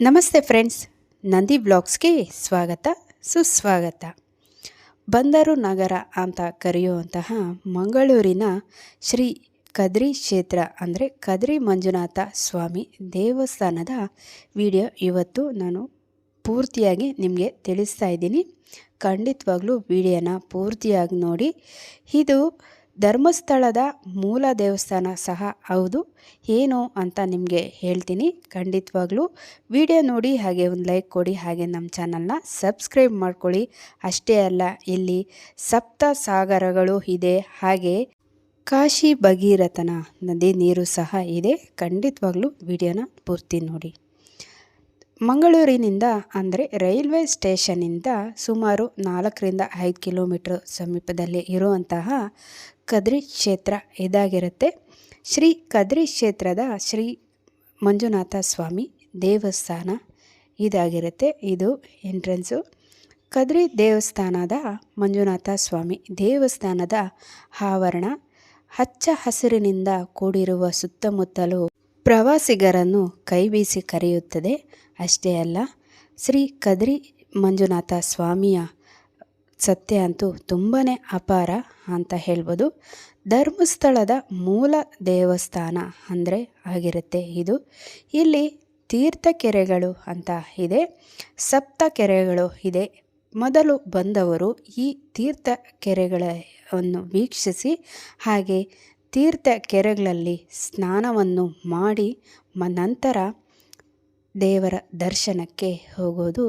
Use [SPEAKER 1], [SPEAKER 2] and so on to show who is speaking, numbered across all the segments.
[SPEAKER 1] ನಮಸ್ತೆ ಫ್ರೆಂಡ್ಸ್, ನಂದಿ ಬ್ಲಾಗ್ಸ್ಗೆ ಸ್ವಾಗತ, ಸುಸ್ವಾಗತ. ಬಂದರು ನಗರ ಅಂತ ಕರೆಯುವಂತಹ ಮಂಗಳೂರಿನ ಶ್ರೀ ಕದ್ರಿ ಕ್ಷೇತ್ರ ಅಂದರೆ ಕದ್ರಿ ಮಂಜುನಾಥ ಸ್ವಾಮಿ ದೇವಸ್ಥಾನದ ವಿಡಿಯೋ ಇವತ್ತು ನಾನು ಪೂರ್ತಿಯಾಗಿ ನಿಮಗೆ ತಿಳಿಸ್ತಾ ಇದ್ದೀನಿ. ಖಂಡಿತವಾಗ್ಲೂ ವಿಡಿಯೋನ ಪೂರ್ತಿಯಾಗಿ ನೋಡಿ. ಇದು ಧರ್ಮಸ್ಥಳದ ಮೂಲ ದೇವಸ್ಥಾನ ಸಹ ಹೌದು. ಏನು ಅಂತ ನಿಮಗೆ ಹೇಳ್ತೀನಿ. ಖಂಡಿತವಾಗ್ಲೂ ವಿಡಿಯೋ ನೋಡಿ, ಹಾಗೆ ಒಂದು ಲೈಕ್ ಕೊಡಿ, ಹಾಗೆ ನಮ್ಮ ಚಾನಲ್ನ ಸಬ್ಸ್ಕ್ರೈಬ್ ಮಾಡ್ಕೊಳ್ಳಿ. ಅಷ್ಟೇ ಅಲ್ಲ, ಇಲ್ಲಿ ಸಪ್ತ ಸಾಗರಗಳು ಇದೆ. ಹಾಗೆ ಕಾಶಿ ಭಗೀರಥನ ನದಿ ನೀರು ಸಹ ಇದೆ. ಖಂಡಿತವಾಗ್ಲೂ ವಿಡಿಯೋನ ಪೂರ್ತಿ ನೋಡಿ. ಮಂಗಳೂರಿನಿಂದ ಅಂದರೆ ರೈಲ್ವೆ ಸ್ಟೇಷನ್ನಿಂದ ಸುಮಾರು ನಾಲ್ಕರಿಂದ ಐದು ಕಿಲೋಮೀಟ್ರ್ ಸಮೀಪದಲ್ಲಿ ಇರುವಂತಹ ಕದ್ರಿ ಕ್ಷೇತ್ರ ಇದಾಗಿರುತ್ತೆ. ಶ್ರೀ ಕದ್ರಿ ಕ್ಷೇತ್ರದ ಶ್ರೀ ಮಂಜುನಾಥ ಸ್ವಾಮಿ ದೇವಸ್ಥಾನ ಇದಾಗಿರುತ್ತೆ. ಇದು ಎಂಟ್ರೆನ್ಸು. ಕದ್ರಿ ದೇವಸ್ಥಾನದ ಮಂಜುನಾಥ ಸ್ವಾಮಿ ದೇವಸ್ಥಾನದ ಆವರಣ ಹಚ್ಚ ಹಸಿರಿನಿಂದ ಕೂಡಿರುವ ಸುತ್ತಮುತ್ತಲು ಪ್ರವಾಸಿಗರನ್ನು ಕೈಬೀಸಿ ಕರೆಯುತ್ತದೆ. ಅಷ್ಟೇ ಅಲ್ಲ, ಶ್ರೀ ಕದ್ರಿ ಮಂಜುನಾಥ ಸ್ವಾಮಿಯ ಸತ್ಯ ಅಂತೂ ತುಂಬಾ ಅಪಾರ ಅಂತ ಹೇಳ್ಬೋದು. ಧರ್ಮಸ್ಥಳದ ಮೂಲ ದೇವಸ್ಥಾನ ಅಂದರೆ ಆಗಿರುತ್ತೆ ಇದು. ಇಲ್ಲಿ ತೀರ್ಥ ಕೆರೆಗಳು ಅಂತ ಇದೆ ಸಪ್ತ ಕೆರೆಗಳು ಇದೆ. ಮೊದಲು ಬಂದವರು ಈ ತೀರ್ಥ ಕೆರೆಗಳನ್ನು ವೀಕ್ಷಿಸಿ, ಹಾಗೆ ತೀರ್ಥ ಕೆರೆಗಳಲ್ಲಿ ಸ್ನಾನವನ್ನು ಮಾಡಿ, ಮ ನಂತರ ದೇವರ ದರ್ಶನಕ್ಕೆ ಹೋಗೋದು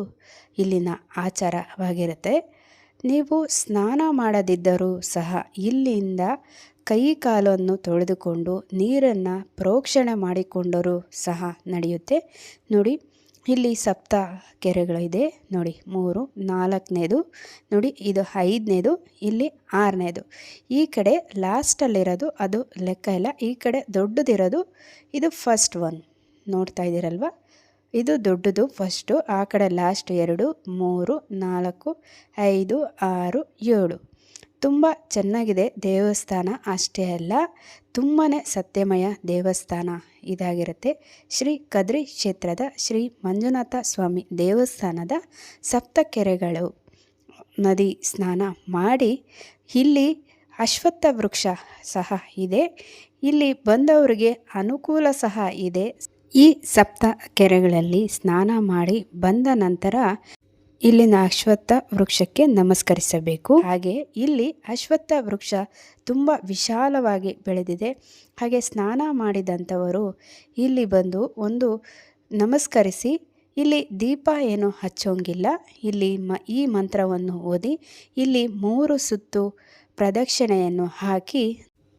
[SPEAKER 1] ಇಲ್ಲಿನ ಆಚಾರವಾಗಿರುತ್ತೆ. ನೀವು ಸ್ನಾನ ಮಾಡದಿದ್ದರೂ ಸಹ ಇಲ್ಲಿಂದ ಕೈ ಕಾಲನ್ನು ತೊಳೆದುಕೊಂಡು ನೀರನ್ನು ಪ್ರೋಕ್ಷಣೆ ಮಾಡಿಕೊಂಡರೂ ಸಹ ನಡೆಯುತ್ತೆ. ನೋಡಿ, ಇಲ್ಲಿ ಸಪ್ತ ಕೆರೆಗಳಿದೆ. ನೋಡಿ, ಮೂರು, ನಾಲ್ಕನೇದು. ನೋಡಿ, ಇದು ಐದನೇದು. ಇಲ್ಲಿ ಆರನೇದು. ಈ ಕಡೆ ಲಾಸ್ಟಲ್ಲಿರೋದು, ಅದು ಲೆಕ್ಕ ಇಲ್ಲ. ಈ ಕಡೆ ದೊಡ್ಡದಿರೋದು, ಇದು ಫಸ್ಟ್ ಒನ್. ನೋಡ್ತಾ ಇದ್ದೀರಲ್ವ? ಇದು ದೊಡ್ಡದು ಫಸ್ಟು ಆ ಕಡೆ ಲಾಸ್ಟ್ ಎರಡು, ಮೂರು, ನಾಲ್ಕು, ಐದು, ಆರು, ಏಳು. ತುಂಬ ಚೆನ್ನಾಗಿದೆ ದೇವಸ್ಥಾನ ಅಷ್ಟೇ ಅಲ್ಲ ತುಂಬಾ ಸತ್ಯಮಯ ದೇವಸ್ಥಾನ ಇದಾಗಿರುತ್ತೆ. ಶ್ರೀ ಕದ್ರಿ ಕ್ಷೇತ್ರದ ಶ್ರೀ ಮಂಜುನಾಥ ಸ್ವಾಮಿ ದೇವಸ್ಥಾನದ ಸಪ್ತ ಕೆರೆಗಳು ನದಿ ಸ್ನಾನ ಮಾಡಿ, ಇಲ್ಲಿ ಅಶ್ವತ್ಥ ವೃಕ್ಷ ಸಹ ಇದೆ. ಇಲ್ಲಿ ಬಂದವರಿಗೆ ಅನುಕೂಲ ಸಹ ಇದೆ. ಈ ಸಪ್ತ ಕೆರೆಗಳಲ್ಲಿ ಸ್ನಾನ ಮಾಡಿ ಬಂದ ನಂತರ ಇಲ್ಲಿನ ಅಶ್ವತ್ಥ ವೃಕ್ಷಕ್ಕೆ ನಮಸ್ಕರಿಸಬೇಕು. ಹಾಗೆ ಇಲ್ಲಿ ಅಶ್ವತ್ಥ ವೃಕ್ಷ ತುಂಬ ವಿಶಾಲವಾಗಿ ಬೆಳೆದಿದೆ. ಹಾಗೆ ಸ್ನಾನ ಮಾಡಿದಂಥವರು ಇಲ್ಲಿ ಬಂದು ಒಂದು ನಮಸ್ಕರಿಸಿ, ಇಲ್ಲಿ ದೀಪ ಏನು ಹಚ್ಚೋಂಗಿಲ್ಲ. ಇಲ್ಲಿ ಮ, ಈ ಮಂತ್ರವನ್ನು ಓದಿ, ಇಲ್ಲಿ ಮೂರು ಸುತ್ತು ಪ್ರದಕ್ಷಿಣೆಯನ್ನು ಹಾಕಿ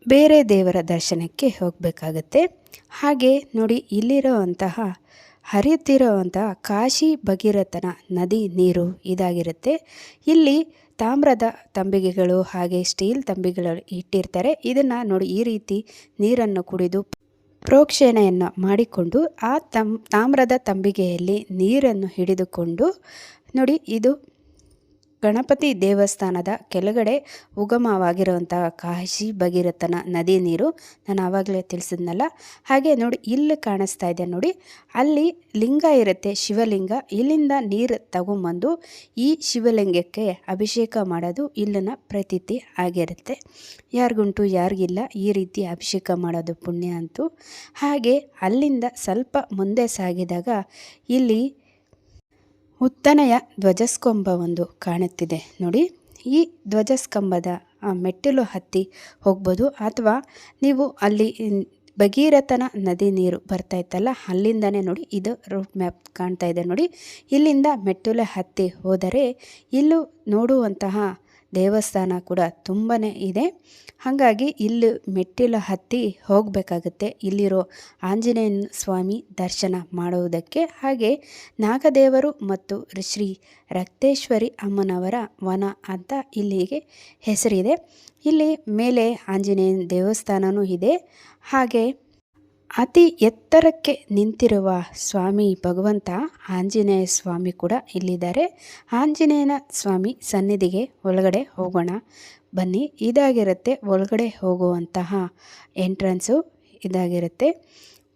[SPEAKER 1] ಬೇರೆ ದೇವರ ದರ್ಶನಕ್ಕೆ ಹೋಗಬೇಕಾಗತ್ತೆ. ಹಾಗೆ ನೋಡಿ ಇಲ್ಲಿರೋ ಅಂತಹ ಕಾಶಿ ಭಗೀರಥನ ನದಿ ನೀರು ಇದಾಗಿರುತ್ತೆ. ಇಲ್ಲಿ ತಾಮ್ರದ ತಂಬಿಗೆಗಳು ಹಾಗೆ ಸ್ಟೀಲ್ ತಂಬಿಗೆಗಳು ಇಟ್ಟಿರ್ತಾರೆ. ಇದನ್ನು ನೋಡಿ ಈ ರೀತಿ ನೀರನ್ನು ಕುಡಿದು ಪ್ರೋಕ್ಷಣೆಯನ್ನು ಮಾಡಿಕೊಂಡು ಆ ತಮ್ ತಾಮ್ರದ ತಂಬಿಗೆಯಲ್ಲಿ ನೀರನ್ನು ಹಿಡಿದುಕೊಂಡು ನೋಡಿ ಇದು ಗಣಪತಿ ದೇವಸ್ಥಾನದ ಕೆಳಗಡೆ ಉಗಮವಾಗಿರುವಂತಹ ಕಾಶಿ ಭಗೀರಥನ ನದಿ ನೀರು ನಾನು ಆವಾಗಲೇ ತಿಳಿಸಿದ್ನಲ್ಲ. ಹಾಗೆ ನೋಡಿ, ಇಲ್ಲಿ ಕಾಣಿಸ್ತಾ ಇದೆ ನೋಡಿ, ಅಲ್ಲಿ ಲಿಂಗ ಇರುತ್ತೆ, ಶಿವಲಿಂಗ. ಇಲ್ಲಿಂದ ನೀರು ತಗೊಂಬಂದು ಈ ಶಿವಲಿಂಗಕ್ಕೆ ಅಭಿಷೇಕ ಮಾಡೋದು ಇಲ್ಲಿನ ಪ್ರತೀತಿ ಆಗಿರುತ್ತೆ. ಯಾರಿಗುಂಟು, ಯಾರಿಗಿಲ್ಲ, ಈ ರೀತಿ ಅಭಿಷೇಕ ಮಾಡೋದು ಪುಣ್ಯ ಅಂತೂ. ಹಾಗೆ ಅಲ್ಲಿಂದ ಸ್ವಲ್ಪ ಮುಂದೆ ಸಾಗಿದಾಗ ಇಲ್ಲಿ ಉತ್ತನೆಯ ಧ್ವಜಸ್ಕಂಬ ಒಂದು ಕಾಣುತ್ತಿದೆ. ನೋಡಿ, ಈ ಧ್ವಜಸ್ಕಂಬದ ಮೆಟ್ಟಿಲು ಹತ್ತಿ ಹೋಗ್ಬೋದು. ಅಥವಾ ನೀವು ಅಲ್ಲಿ ಭಗೀರಥನ ನದಿ ನೀರು ಬರ್ತಾ ಇತ್ತಲ್ಲ, ಅಲ್ಲಿಂದನೇ ನೋಡಿ ಇದು ರೂಟ್ ಮ್ಯಾಪ್ ಕಾಣ್ತಾ ಇದೆ. ನೋಡಿ, ಇಲ್ಲಿಂದ ಮೆಟ್ಟಿಲು ಹತ್ತಿ ಹೋದರೆ ಇಲ್ಲೂ ನೋಡುವಂತಹ ದೇವಸ್ಥಾನ ಕೂಡ ತುಂಬಾ ಇದೆ. ಹಾಗಾಗಿ ಇಲ್ಲಿ ಮೆಟ್ಟಿಲು ಹತ್ತಿ ಹೋಗಬೇಕಾಗುತ್ತೆ. ಇಲ್ಲಿರೋ ಆಂಜನೇಯ ಸ್ವಾಮಿ ದರ್ಶನ ಮಾಡುವುದಕ್ಕೆ ಹಾಗೆ ನಾಗದೇವರು ಮತ್ತು ಶ್ರೀ ರಕ್ತೇಶ್ವರಿ ಅಮ್ಮನವರ ವನ ಅಂತ ಇಲ್ಲಿಗೆ ಹೆಸರಿದೆ. ಇಲ್ಲಿ ಮೇಲೆ ಆಂಜನೇಯನ ದೇವಸ್ಥಾನವೂ ಇದೆ. ಹಾಗೆ ಅತಿ ಎತ್ತರಕ್ಕೆ ನಿಂತಿರುವ ಸ್ವಾಮಿ ಭಗವಂತ ಆಂಜನೇಯ ಸ್ವಾಮಿ ಕೂಡ ಇಲ್ಲಿದ್ದಾರೆ. ಆಂಜನೇಯನ ಸ್ವಾಮಿ ಸನ್ನಿಧಿಗೆ ಒಳಗಡೆ ಹೋಗೋಣ. ಬನ್ನಿ, ಇದಾಗಿರುತ್ತೆ ಒಳಗಡೆ ಹೋಗುವಂತಹ ಎಂಟ್ರೆನ್ಸು. ಇದಾಗಿರುತ್ತೆ.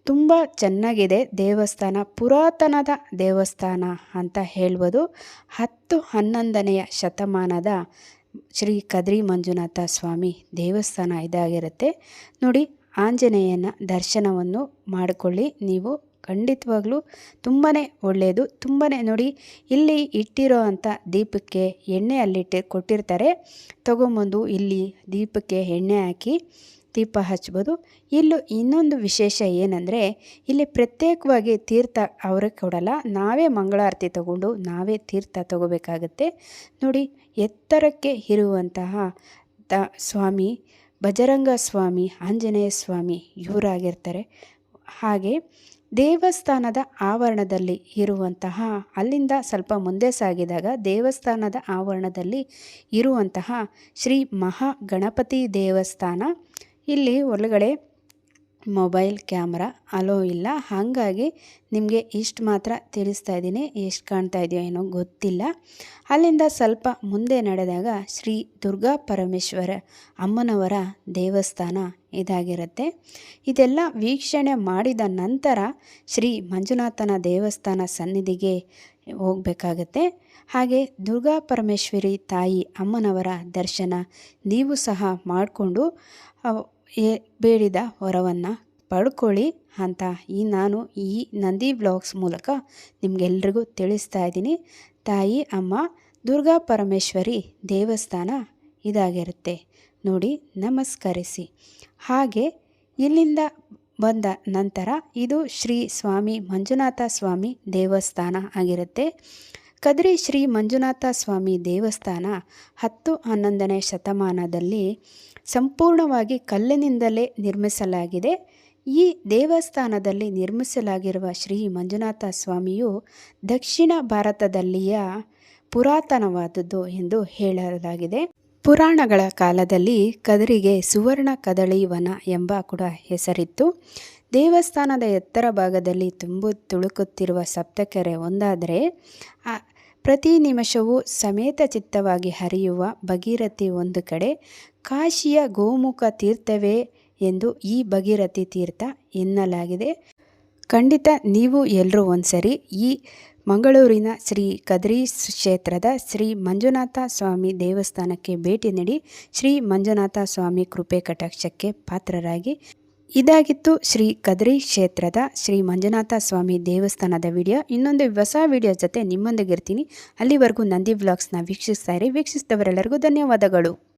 [SPEAKER 1] ತುಂಬ ಚೆನ್ನಾಗಿದೆ ದೇವಸ್ಥಾನ, ಪುರಾತನದ ದೇವಸ್ಥಾನ ಅಂತ ಹೇಳ್ಬೋದು. ಹತ್ತು ಹನ್ನೊಂದನೆಯ ಶತಮಾನದ ಶ್ರೀ ಕದ್ರಿ ಮಂಜುನಾಥ ಸ್ವಾಮಿ ದೇವಸ್ಥಾನ ಇದಾಗಿರುತ್ತೆ. ನೋಡಿ ಆಂಜನೇಯನ ದರ್ಶನವನ್ನು ಮಾಡಿಕೊಳ್ಳಿ. ನೀವು ಖಂಡಿತವಾಗ್ಲೂ ತುಂಬಾ ಒಳ್ಳೆಯದು. ತುಂಬಾ ನೋಡಿ, ಇಲ್ಲಿ ಇಟ್ಟಿರೋ ಅಂಥ ದೀಪಕ್ಕೆ ಎಣ್ಣೆ ಅಲ್ಲಿಟ್ಟು ಕೊಟ್ಟಿರ್ತಾರೆ. ತೊಗೊಂಬಂದು ಇಲ್ಲಿ ದೀಪಕ್ಕೆ ಎಣ್ಣೆ ಹಾಕಿ ದೀಪ ಹಚ್ಬೋದು. ಇಲ್ಲೂ ಇನ್ನೊಂದು ವಿಶೇಷ ಏನಂದರೆ, ಇಲ್ಲಿ ಪ್ರತ್ಯೇಕವಾಗಿ ತೀರ್ಥ ಅವ್ರಿಗೆ ಕೊಡಲ್ಲ. ನಾವೇ ಮಂಗಳಾರತಿ ತಗೊಂಡು ನಾವೇ ತೀರ್ಥ ತಗೋಬೇಕಾಗತ್ತೆ. ನೋಡಿ, ಎತ್ತರಕ್ಕೆ ಇರುವಂತಹ ದ ಸ್ವಾಮಿ ಬಜರಂಗ ಸ್ವಾಮಿ ಆಂಜನೇಯ ಸ್ವಾಮಿ ಇವರಾಗಿರ್ತಾರೆ. ಹಾಗೆ ದೇವಸ್ಥಾನದ ಆವರಣದಲ್ಲಿ ಇರುವಂತಹ, ಅಲ್ಲಿಂದ ಸ್ವಲ್ಪ ಮುಂದೆ ಸಾಗಿದಾಗ ದೇವಸ್ಥಾನದ ಆವರಣದಲ್ಲಿ ಇರುವಂತಹ ಶ್ರೀ ಮಹಾಗಣಪತಿ ದೇವಸ್ಥಾನ ಇಲ್ಲಿ ಒಳಗಡೆ ಮೊಬೈಲ್ ಕ್ಯಾಮ್ರಾ? ಅಲೋ, ಇಲ್ಲ. ಹಾಗಾಗಿ ನಿಮಗೆ ಇಷ್ಟು ಮಾತ್ರ ತಿಳಿಸ್ತಾ ಇದ್ದೀನಿ. ಎಷ್ಟು ಕಾಣ್ತಾ ಇದೆಯೋ ಏನೋ ಗೊತ್ತಿಲ್ಲ. ಅಲ್ಲಿಂದ ಸ್ವಲ್ಪ ಮುಂದೆ ನಡೆದಾಗ ಶ್ರೀ ದುರ್ಗಾ ಪರಮೇಶ್ವರ ಅಮ್ಮನವರ ದೇವಸ್ಥಾನ ಇದಾಗಿರುತ್ತೆ. ಇದೆಲ್ಲ ವೀಕ್ಷಣೆ ಮಾಡಿದ ನಂತರ ಶ್ರೀ ಮಂಜುನಾಥನ ದೇವಸ್ಥಾನ ಸನ್ನಿಧಿಗೆ ಹೋಗಬೇಕಾಗತ್ತೆ. ಹಾಗೆ ದುರ್ಗಾ ಪರಮೇಶ್ವರಿ ತಾಯಿ ಅಮ್ಮನವರ ದರ್ಶನ ನೀವು ಸಹ ಮಾಡಿಕೊಂಡು ಬೇಡಿದ ವರವನ್ನು ಪಡ್ಕೊಳ್ಳಿ ಅಂತ ಈ ನಾನು ಈ ನಂದಿ ಬ್ಲಾಗ್ಸ್ ಮೂಲಕ ನಿಮಗೆಲ್ರಿಗೂ ತಿಳಿಸ್ತಾ ಇದ್ದೀನಿ. ತಾಯಿ, ಅಮ್ಮ, ದುರ್ಗಾ ಪರಮೇಶ್ವರಿ ದೇವಸ್ಥಾನ ಇದಾಗಿರುತ್ತೆ. ನೋಡಿ, ನಮಸ್ಕರಿಸಿ. ಹಾಗೆ ಇಲ್ಲಿಂದ ಬಂದ ನಂತರ ಇದು ಶ್ರೀ ಸ್ವಾಮಿ ಮಂಜುನಾಥ ಸ್ವಾಮಿ ದೇವಸ್ಥಾನ ಆಗಿರುತ್ತೆ. ಕದ್ರಿ ಶ್ರೀ ಮಂಜುನಾಥ ಸ್ವಾಮಿ ದೇವಸ್ಥಾನ ಹತ್ತು ಹನ್ನೊಂದನೇ ಶತಮಾನದಲ್ಲಿ ಸಂಪೂರ್ಣವಾಗಿ ಕಲ್ಲಿನಿಂದಲೇ ನಿರ್ಮಿಸಲಾಗಿದೆ. ಈ ದೇವಸ್ಥಾನದಲ್ಲಿ ನಿರ್ಮಿಸಲಾಗಿರುವ ಶ್ರೀ ಮಂಜುನಾಥ ಸ್ವಾಮಿಯು ದಕ್ಷಿಣ ಭಾರತದಲ್ಲಿಯ ಪುರಾತನವಾದದ್ದು ಎಂದು ಹೇಳಲಾಗಿದೆ. ಪುರಾಣಗಳ ಕಾಲದಲ್ಲಿ ಕದರಿಗೆ ಸುವರ್ಣ ಕದಳಿ ವನ ಎಂಬ ಕೂಡ ಹೆಸರಿತ್ತು. ದೇವಸ್ಥಾನದ ಎತ್ತರ ಭಾಗದಲ್ಲಿ ತುಂಬು ತುಳುಕುತ್ತಿರುವ ಸಪ್ತಕೆರೆ ಒಂದಾದರೆ ಪ್ರತಿ ನಿಮಿಷವೂ ಸಮೇತ ಚಿತ್ತವಾಗಿ ಹರಿಯುವ ಭಗೀರಥಿ ಒಂದು ಕಡೆ, ಕಾಶಿಯ ಗೋಮುಖ ತೀರ್ಥವೇ ಎಂದು ಈ ಭಗೀರಥಿ ತೀರ್ಥ ಎನ್ನಲಾಗಿದೆ. ಖಂಡಿತ ನೀವು ಎಲ್ಲರೂ ಒಂದ್ಸರಿ ಈ ಮಂಗಳೂರಿನ ಶ್ರೀ ಕದ್ರಿ ಕ್ಷೇತ್ರದ ಶ್ರೀ ಮಂಜುನಾಥ ಸ್ವಾಮಿ ದೇವಸ್ಥಾನಕ್ಕೆ ಭೇಟಿ ನೀಡಿ, ಶ್ರೀ ಮಂಜುನಾಥ ಸ್ವಾಮಿ ಕೃಪೆ ಕಟಾಕ್ಷಕ್ಕೆ ಪಾತ್ರರಾಗಿ ಇದಾಗಿತ್ತು ಶ್ರೀ ಕದ್ರಿ ಕ್ಷೇತ್ರದ ಶ್ರೀ ಮಂಜುನಾಥ ಸ್ವಾಮಿ ದೇವಸ್ಥಾನದ ವಿಡಿಯೋ. ಇನ್ನೊಂದು ಹೊಸ ವಿಡಿಯೋ ಜೊತೆ ನಿಮ್ಮೊಂದಿಗೆ ಇರ್ತೀನಿ. ಅಲ್ಲಿವರೆಗೂ ನಂದಿ ವ್ಲಾಗ್ಸ್ನ ವೀಕ್ಷಿಸ್ತಾ ಇರಿ. ವೀಕ್ಷಿಸಿದವರೆಲ್ಲರಿಗೂ ಧನ್ಯವಾದಗಳು.